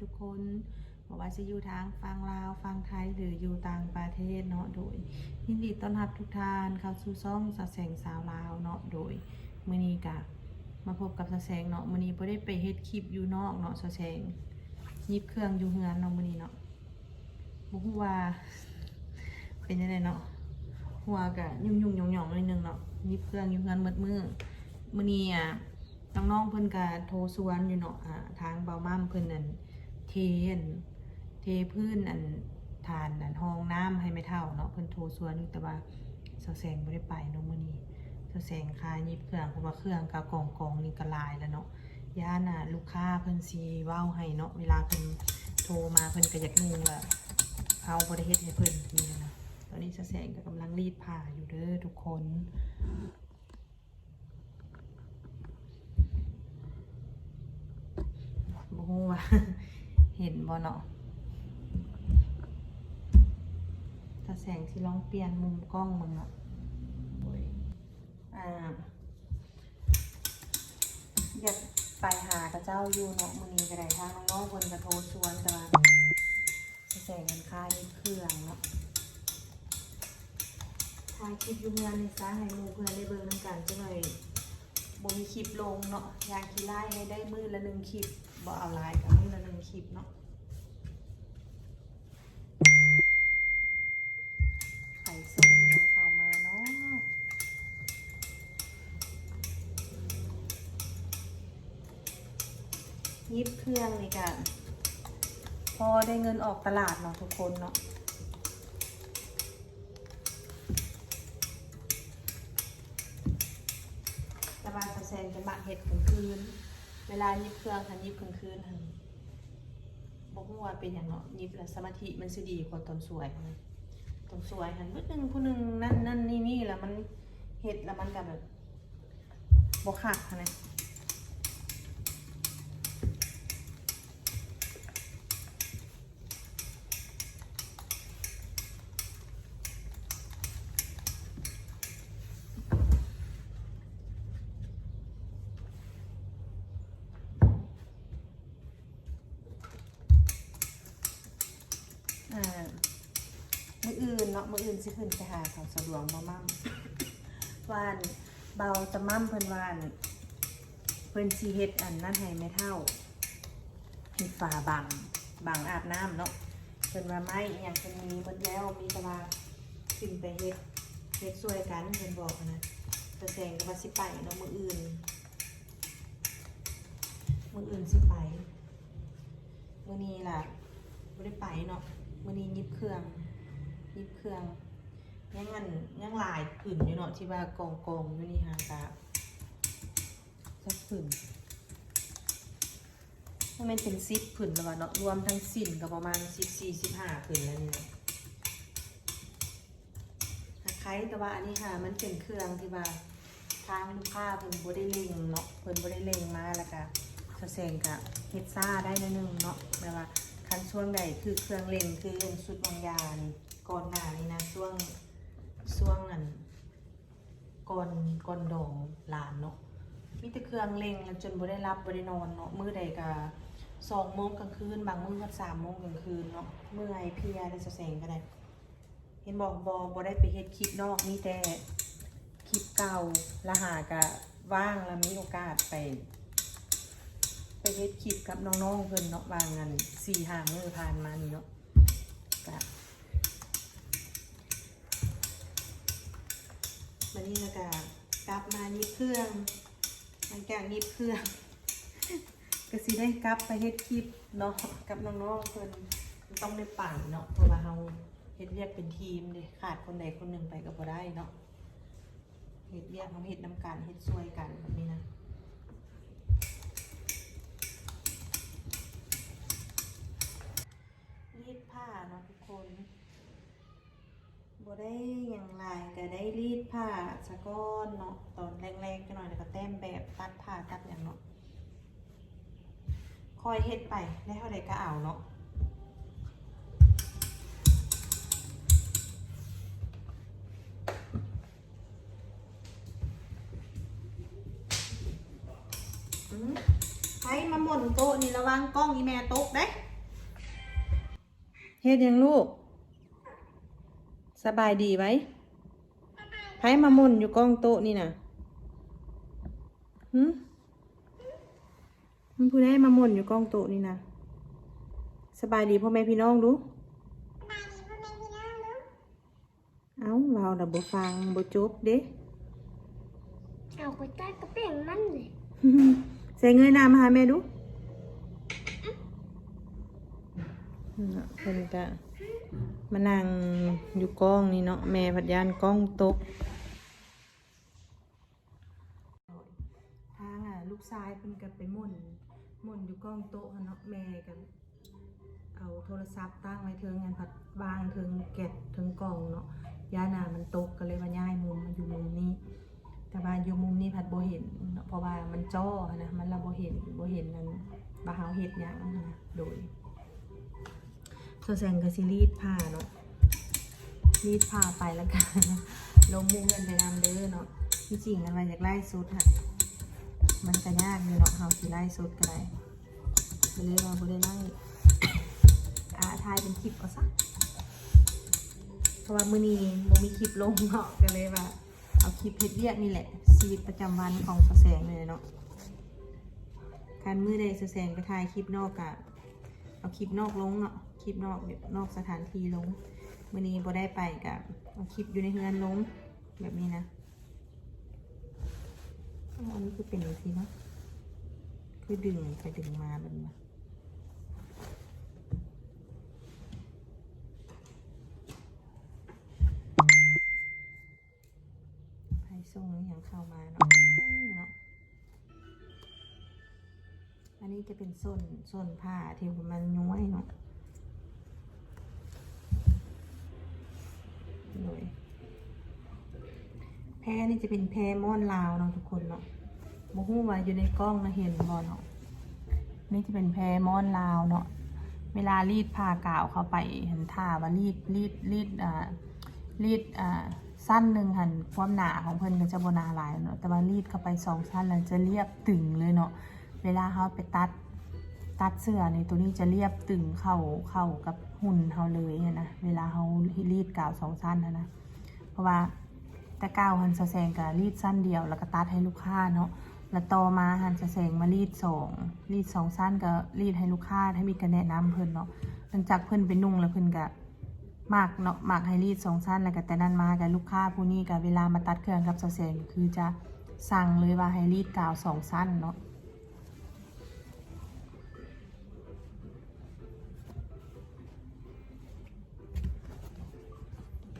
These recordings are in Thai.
ทุกคนบอกว่าจะอยู่ทางฟังลาวฟังไทยหรืออยู่ต่างประเทศเนาะโดยยินดีต้อนรับทุกท่านเข้าสู่ซ่องสะแสงสาวลาวเนาะโดยมื้อนี้กะมาพบกับสะแสงเนาะมื้อนี้บ่ได้ไปเฮ็ดคลิปอยู่นอกเนาะสะแสงยิบเครื่องอยู่เฮือนเนาะมื้อนี้เนาะบ่ฮู้ว่าเป็นจังไดเนาะหัวกะยุ่งๆหย่องๆนิดนึงเนาะยิบเครื่องอยู่เฮือนหมดมื้อมื้อนี้อะน้องๆเพิ่นก็โทรสวนอยู่เนาะอ่าทางเบาม่ํเพิ่นนั่น เทนเทพื้นอันทานอันห้องน้ำให้ไม่เท่าเนาะเพิ่นโทรสวนแต่ว่าเสาแสงบ่ได้ไปเนาะมื้อนี้เสาแสงคายิบเครื่องเพราะว่าเครื่องกับกองกองนี่ก็ลายแล้วเนาะย่าน่ะลูกค้าเพิ่นสิเว้าให้เนาะเวลาเพิ่นโทรมาเพิ่นก็อยากงงว่าเฮาบ่ได้เฮ็ดให้เพิ่นนี่นะตอนนี้เสาแสงก็กำลังรีดผ้าอยู่เด้อทุกคนบ่ฮู้ว่า เห็นบ่เนาะถ้าแสงสิลองเปลี่ยนมุมกล้องมึงเนาะโอ้ยอ่า อยากไปหากระเจ้าอยู่เนาะมื้อนี้ก็ได้ทางน้องๆเพิ่นก็โทรชวนแต่ว่าแสงมันค่าอยู่เครื่องเนาะถ่ายคลิปอยู่เมืองนี่ซะให้หมู่เพื่อนได้เบิ่งนำกันจังได๋บ่มีคลิปลงเนาะอยากขี้ไล่ให้ได้มือละหนึ่งคลิปบ่เอาไลน์กับมือละหนึ่ง คลิปเนาะไข่ส้มยังเข้ามาเนาะยิบเครื่องนี่กันพอได้เงินออกตลาดเนาะทุกคนเนาะแต่ว่าสะแซงจะบะเห็ดกลางคืน เวลายิบเครื่องคันยิบกลางคืนหัน บอกว่าเป็นอย่างเนาะยิบแล้วสมาธิมันสิดีกว่าตอนสวยตอนสวยหันนิดนึงผู้นึงนั่นนั่นนี่นี่แล้วมันเห็ดแล้วมันกับแบบบกหักนะอ่า มืออื่นเนาะมืออื่นสิขึ้นไปหาเขาสะดวกบ่มั่มวานเบาตะมั่มเพิ่นวานเพิ่นสิเฮ็ดอันนั่นให้ไม่เท่ามีฝาบังบังอาบน้ำเนาะเพิ่นว่าไม้อย่างเพิ่นมีหมดแล้วมีต่ว่าขึ้นไปเฮ็ดเฮ็ดช่วยกันเพิ่นบอกนะแต่แสงก็ว่าสิไปเนาะมืออื่นมืออื่นสิไป มือนี้ล่ะบ่ได้ไปเนาะมือนี้ยิบเครื่อง ยิบเครื่องยังงันยังลายผื่นอยู่เนาะที่ว่ากองกองอยู่นี่หากะสักผืนมันเป็นเป็นซิปผื่นแล้วะเนาะรวมทั้งสิ้นก็ประมาณสิบสี่สิบห้าผื่นแล้วนี่เนาะคล้ายแต่ว่าอันนี้ค่ะมันเป็นเครื่องที่ว่าทางลูกค้าเพิ่นบ่ได้เล็งเนาะเพิ่นบ่ได้เล็งมาแล้วก็สะแสงกะเฮ็ดซ่าได้นิดนึงเนาะแบบว่าคันช่วงใดคือเครื่องเล่งคือชุดบางยานี่ ก่อนหน้านี้นะช่วงช่วงนั้นก่อนก่อนดองหลานเนาะมีแต่เครื่องเล่งแล้วจนบ่ได้รับบ่ได้นอนเนาะมื้อใดก็สองโมงกลางคืน บางมื้อก็สามโมงกลางคืนเนาะเมื่อยเพลียได้แสงก็ได้ เห็นบอกบ่บ่ได้ไปเฮ็ดคลิปนอกมีแต่คลิปเก่าละหากะว่างแล้วมีโอกาสไป ไปเฮ็ดคลิปกับน้องๆเพิ่นเนาะบางงานสี่ห้ามื้อผ่านมานี่เนาะกะ วันนี้แล้วก็กลับมายิบเครื่องหลังจากยิบเครื่องก็สิได้กลับไปเฮ็ดคลิปเนาะกับน้องๆเพิ่นต้องได้ปั่นเนาะเพราะว่าเฮาเฮ็ดเวียกเป็นทีมเด้ขาดคนใดคนหนึ่งไปก็บ่ได้เนาะเฮ็ดเวียกเฮาเฮ็ดนํกันเฮ็ดช่วยกันแบบนี้นะรีดผ้าเนาะทุกคน บ่ได้อย่างไรก็ได้รีดผ้าสะก้อนเนาะตอนแรกๆจังหน่อยแล้วก็แต้มแบบตัดผ้าตัดอย่างเนาะคอยเฮ็ดไปได้เท่าใดก็เอาเนาะให้มาหม่นโต๊ะนี่ระวังกล้องอีแม่ตกเด้เฮ็ดยังลูก สบายดีไหมไผมามุนอยู่กล้องโต๊ะนี่น่ะหึมันผู้ใดมามุนอยู่กล้องโต๊ะนี่น่ะสบายดีพ่อแม่พี่น้องดูเอ้าเราดับบ่ฟังบ่จบเด้เอาไปใต้กระเป๋งมันเลยใส่เงยหน้ามาหาแม่ดูน่ะเพิ่นก็ มานั่งอยู่กล้องนี่เนาะแม่พัดยานกล้องตกทางอะลูกชายเพิ่นก็ไปม่นม่นอยู่กล้องโต๊ะเนาะแม่ก็เอาโทรศัพท์ตั้งไว้เทิงงานผัดวางเทิงแกะเทิงกล่องเนาะยานามันตกก็เลยว่าย้ายมุมมาอยู่มุมนี้ แต่ว่าอยู่มุมนี้ผัดโบเห็นเนาะเพราะว่ามันจ้อนะมันละบ่เห็นโบเห็นนั่นบาเฮาเฮ็ดหยังนะโดย โซแซงก็สิรีดผ้าเนาะรีดผ้าไปแล้วกันลงมุมกันไปนำเด้อเนาะที่จริงกันมาจากไล่สุดค่ะ มันก็ยากอยู่เนาะเฮาสิไล่สุดก็ได้ก็เลยว่าบ่ได้ไล่อาทายเป็นคลิปเอาซะเพราะว่ามือนี้บ่มีคลิปลงเนาะก็เลยว่าเอาคลิปเพชรเรียกนี่แหละชีวิตประจำวันของสแสงเลยเนาะการมือใดสแสงไปถ่ายคลิปนอกกะเอาคลิปนอกลงเนาะ คลิปนอกแบบนอกสถานที่ลงมื่อนี้บ่ได้ไปกะเอาคลิปอยู่ในเฮือนลงแบบนี้นะอันนี้คือเป็นอย่างที่เนาะคือดึงไปดึงมาแบบนี้ไพ่ส่งนี่ยังเข้ามาเนาะเนาะอันนี้จะเป็นส้นส้นผ้าที่มันย้วยเนาะโดยแพรนี่ จะเป็นแพม่อนลาวเนาะทุกคนเนาะบ่ฮู้ว่าอยู่ในกล้องนะเห็นบ่เนาะนี่จะเป็นแพม่อนลาวเนาะเวลารีดผ้ากาวเข้าไปเห็นท่าว่ารีดรีดรีดอ่ารีดอ่าสั้นหนึ่งหันความหนาของเพิ่นก็จะบนาหลายเนาะแต่ว่ารีดเข้าไปสองสั้นแล้วจะเรียบตึงเลยเนาะเวลาเขาไปตัดตัดเสื้อในตัวนี้จะเรียบตึงเข้าเข้ากับหุ่นเขาเลยนะเวลาเขารีดกาวสองสั้นนะนะเพราะว่า แต่กาวหันสะแสงกับรีดสั้นเดียว แล้วก็ตัดให้ลูกค้าเนาะแล้วต่อมาหันสะแสงมารีดสองรีดสองสั้นก็รีดให้ลูกค้าให้มีกันแนะนำเพิ่นเนาะหลังจากเพิ่นไปนุ่งแล้วเพิ่นก็มากเนาะมากให้รีดสองสั้นแล้วก็แต่นั้นมากับลูกค้าผู้นี้กับเวลามาตัดเครื่องกับสะแสงคือจะสั่งเลยว่าให้รีดกาวสองสั้นเนาะ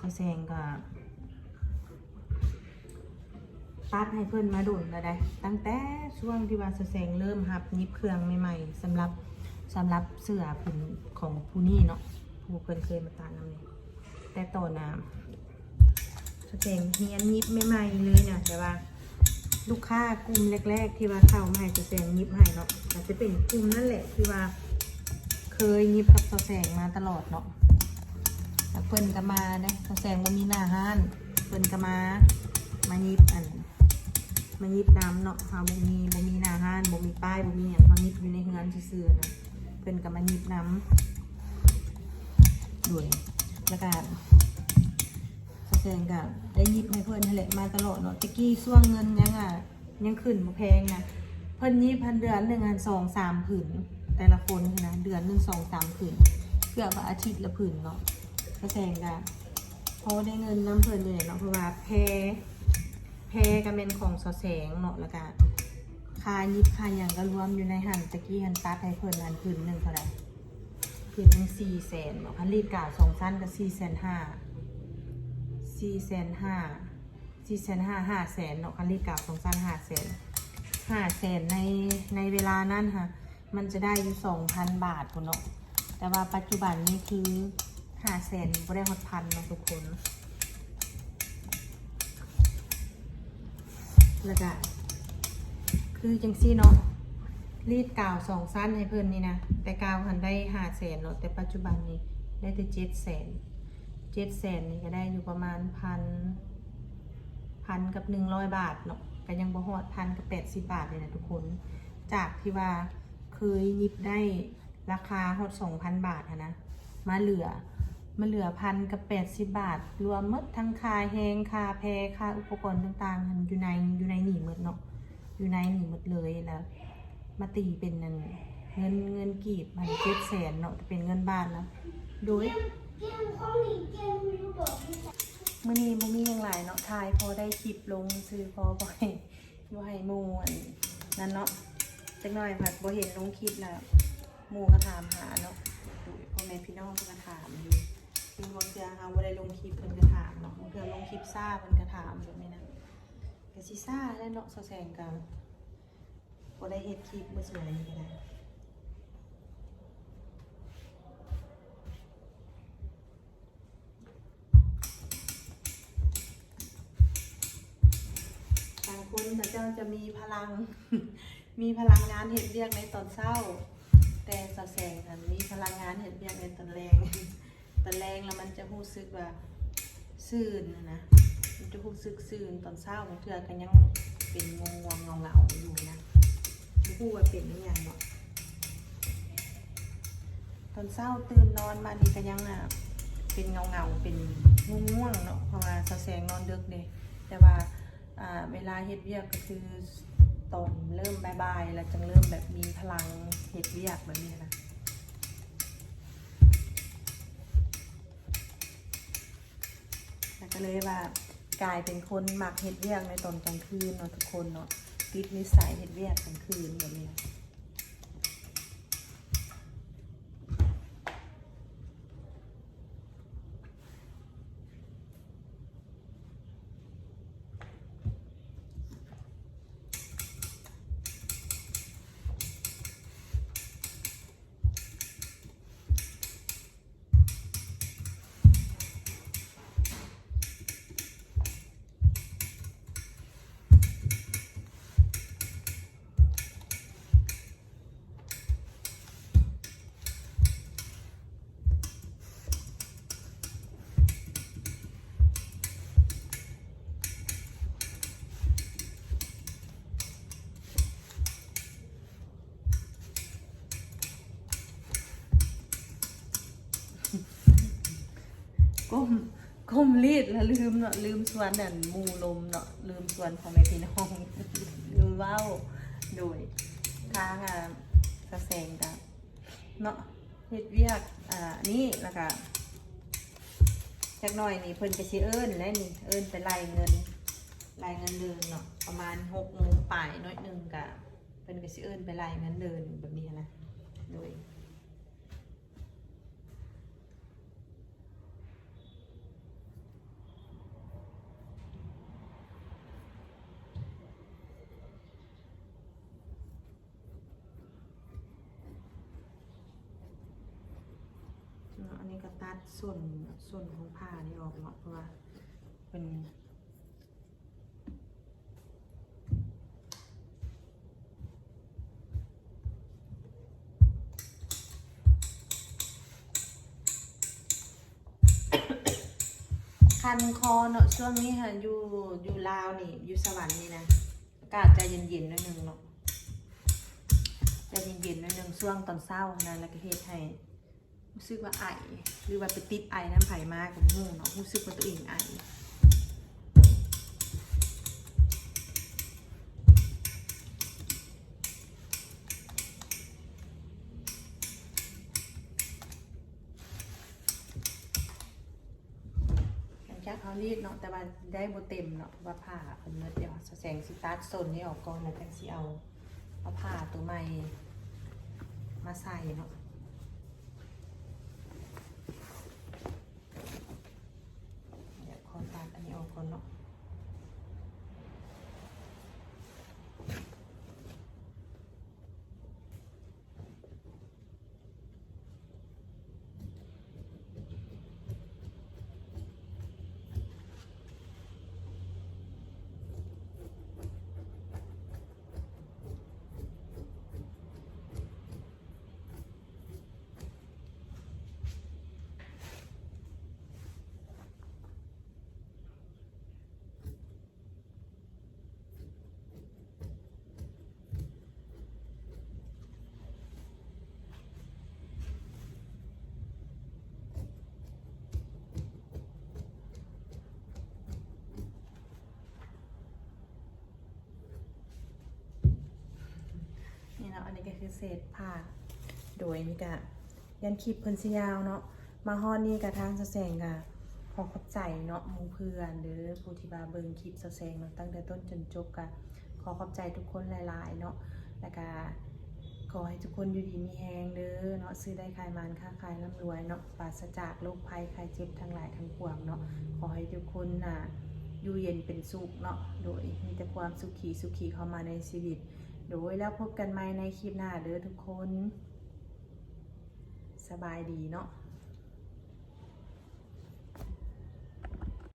สแสงก็ ตัดให้เพื่อนมาดุนก็ได้ ตั้งแต่ช่วงที่ว่าสแสงเริ่มหับยิบเครื่องใหม่ๆสำหรับสำหรับเสื้อผืนของผู้นี่เนาะผู้เพื่อนเคยมาตัดน้ำนี่แต่ต่อน้ำสแสงเฮียนยิบใหม่ๆเลยเนี่ยแต่ว่าลูกค้ากลุ่มแรก ๆ ที่ว่าเข้ามาให้สแสงยิบให้เนาะอาจจะเป็นกลุ่มนั่นแหละที่ว่า เคยยิบกับสแสงมาตลอดเนาะเพิ่นก็มาเนี่ยแสงบ่มีหน้าห้านเพิ่นก็มา มายิบอัน มายิบน้ำเนาะเฮาบ่มีบ่มีหน้าห้านบ่มีป้ายบ่มีหยังเฮายิบอยู่ในเฮือนซื่อๆนะเพิ่นก็มายิบน้ำด้วยแล้วก็แสงก็ได้ยิบให้เพิ่นนั่นแหลมาตลอดเนาะตะกี้ช่วงเงินยังอะยังขึ้นบ่แพงนะเพิ่นยิบพันเดือนหนึ่งอันสองสามผืนแต่ละคนนะเดือนหนึ่งสองสามผืนเกือบว่าอาทิตย์ละผืนเนาะกระแสงกะเพราะได้เงินน้ำเพลินเลยเนาะเพราะว่าแพ รแพรก็เป็นของสอแสงเนาะแล้วก็ค่ายิบค่าอย่างก็รวมอยู่ในหันตะกี้หันตัดให้เพิ่นหันพื้นหนึ่งเท่าไหร่พื้นหนึ่งสี่แสนเนาะพันรีดกาวสองสั้นก็สี่แสนห้าสี่แสนห้าสี่แสนห้าห้าแสนเนาะพันรีดกาวสองสั้นห้าแสนห้าแสนในในเวลานั้นค่ะมันจะได้อยู่สองพันบาทพุ่นเนาะแต่ว่าปัจจุบันนี้คือห้าแสนก็ได้หดพันเนาะทุกคน แล้วก็คือจังซี่เนาะรีดกาวสองสั้นให้เพิ่นนี่นะ แต่กาวหันได้ห้าแสนเนาะแต่ปัจจุบันนี้ได้แต่เจ็ดแสนเจ็ดแสนนี่ก็ได้อยู่ประมาณพันพันกับหนึ่งร้อยบาทเนาะก็ยังบ่ฮอดพันกับแปดสิบบาทเลยนะทุกคน จากที่ว่าเคยยิบได้ราคาหดสองพันบาทนะมาเหลือ มาเหลือพันกับแปดสิบบาท รวมมดทั้งคาแหงค่าแพรค่าอุปกรณ์ต่างๆอยู่ในอยู่ในหนีหมดเนาะอยู่ในหนีหมดเลยแล้ว มาตีเป็นนั่นเงินเงินกีบมันเจ็ดแสนเนาะเป็นเงินบาทแล้วโดยเกมขอนี่เกมรู้บอกไม่ได้มื่อนี้บ่มีหยังหลายเนาะทายพอได้คลิปลงซื้อพอบ่ให้บ่ให้หมู่อันนั่นเนาะจักหน่อยผัดบ่เห็นลงคลิปแล้วมู่ก็ถามหาเนาะดูพ่อแม่พี่น้องก็ถามอยู่ คือบางเทื่อเฮาบ่ได้ลงคลิปเพิ่นก็ถามเนาะบางเทื่อลงคลิปซ่าเพิ่นก็ถามแบบนี้นะก็สิซ่าแหล้วเนาะซอแซงก็บ่ได้เฮ็ดคลิปบ่สวยก็ได้บางคนพระเจ้าจะมีพลัง มีพลังงานเห็ดเรียกในตอนเช้า แต่สะแสงนั้นมีพลังงานเห็ดเรียกในตอนแรง ตอนแรงแล้วมันจะรู้สึกว่าซื่นนะ มันจะรู้สึกซื่นตอนเช้าบางเทื่อก็ยังเป็นงงงเงาเงาอยู่นะรู้ว่าเป็นหรือยังเนาะตอนเช้าตื่นนอนมานี่ก็ยังอะเป็นเงาเงาเป็นง่วงๆเนาะเพราะว่าสแสงนอนดึกเด้แต่ว่าอ่าเวลาเฮ็ดเวียกก็คือตอนเริ่มบายๆแล้วจึงเริ่มแบบมีพลังเฮ็ดเวียกแบบนี้นะแล้ว ก็เลยว่ากลายเป็นคนมักเฮ็ดเวียกในตอนกลางคืนเนาะทุกคนเนาะติดนิสัยเฮ็ดเวียกกลางคืนแบบนี้ ลืมเนาะลืมสวนนั่นมูลมเนาะลืมสวนของแม่พี่น้องลืมเว้าโดยทางอะสะแสงดับเนาะเฮ็ดเวียกอ่านี่แล้วก็จักหน่อยนี่เพิ่นก็สิเอิ้นและนี่เอิ้นไปไล่เงินไล่เงินเดือนเนาะประมาณ6โมงป่ายน้อยหนึงก็เพิ่นก็สิเอิ้นไปไล่เงินเดือนแบบนี้นะโดย เนาะอันนี้ก็ตัด ส่วนส่วนของผ้านี่ออกเนาะเพราะว่าเป็นคันคอเนาะช่วงนี้ค่ะอยู่อยู่ลาวนี่ อยู่สวรรค์นี่นะอากาศจะเย็นๆนิดนึงเนาะจะเย็นๆนิดนึงช่วงตอนเช้านะแล้วก็เฮ็ดให้ รู้สึกว่าไอหรือว่าไปติดไอน้ำไผ่มากกับหูเนาะรู้สึกว่าตัวเองไอหลังจากเขารีดเนาะแต่ว่าได้โบเต็มเนาะเพราะว่าผ้าเป็นเมื่อเดียวแสงสิตัดโซนนี้ออกก่อนแล้วจังสิเอาเอาผ้าตัวใหม่มาใส่เนาะ คือเศษผ้าโดยนี่กะยันคลิปเพิ่นสิยาวเนาะมาฮอดนี่กะทางสแสงกะขอขอบใจเนาะมูเพื่อนเด้อผู้ที่มาเบิงคลิปสแสงเนาะตั้งแต่ต้นจนจบกะขอขอบใจทุกคนหลายๆเนาะแล้วก็ขอให้ทุกคนอยู่ดีมีแฮงเด้อเนาะซื้อได้ขายมันค้าขายร่ำรวยเนาะปราศจากโรคภัยไข้เจ็บทั้งหลายทั้งปวงเนาะขอให้ทุกคนน่ะอยู่เย็นเป็นสุขเนาะโดยมีแต่ความสุขีสุขีเข้ามาในชีวิต โดยแล้วพบกันใหม่ในคลิปหน้าเด้อทุกคน สบายดีเนาะ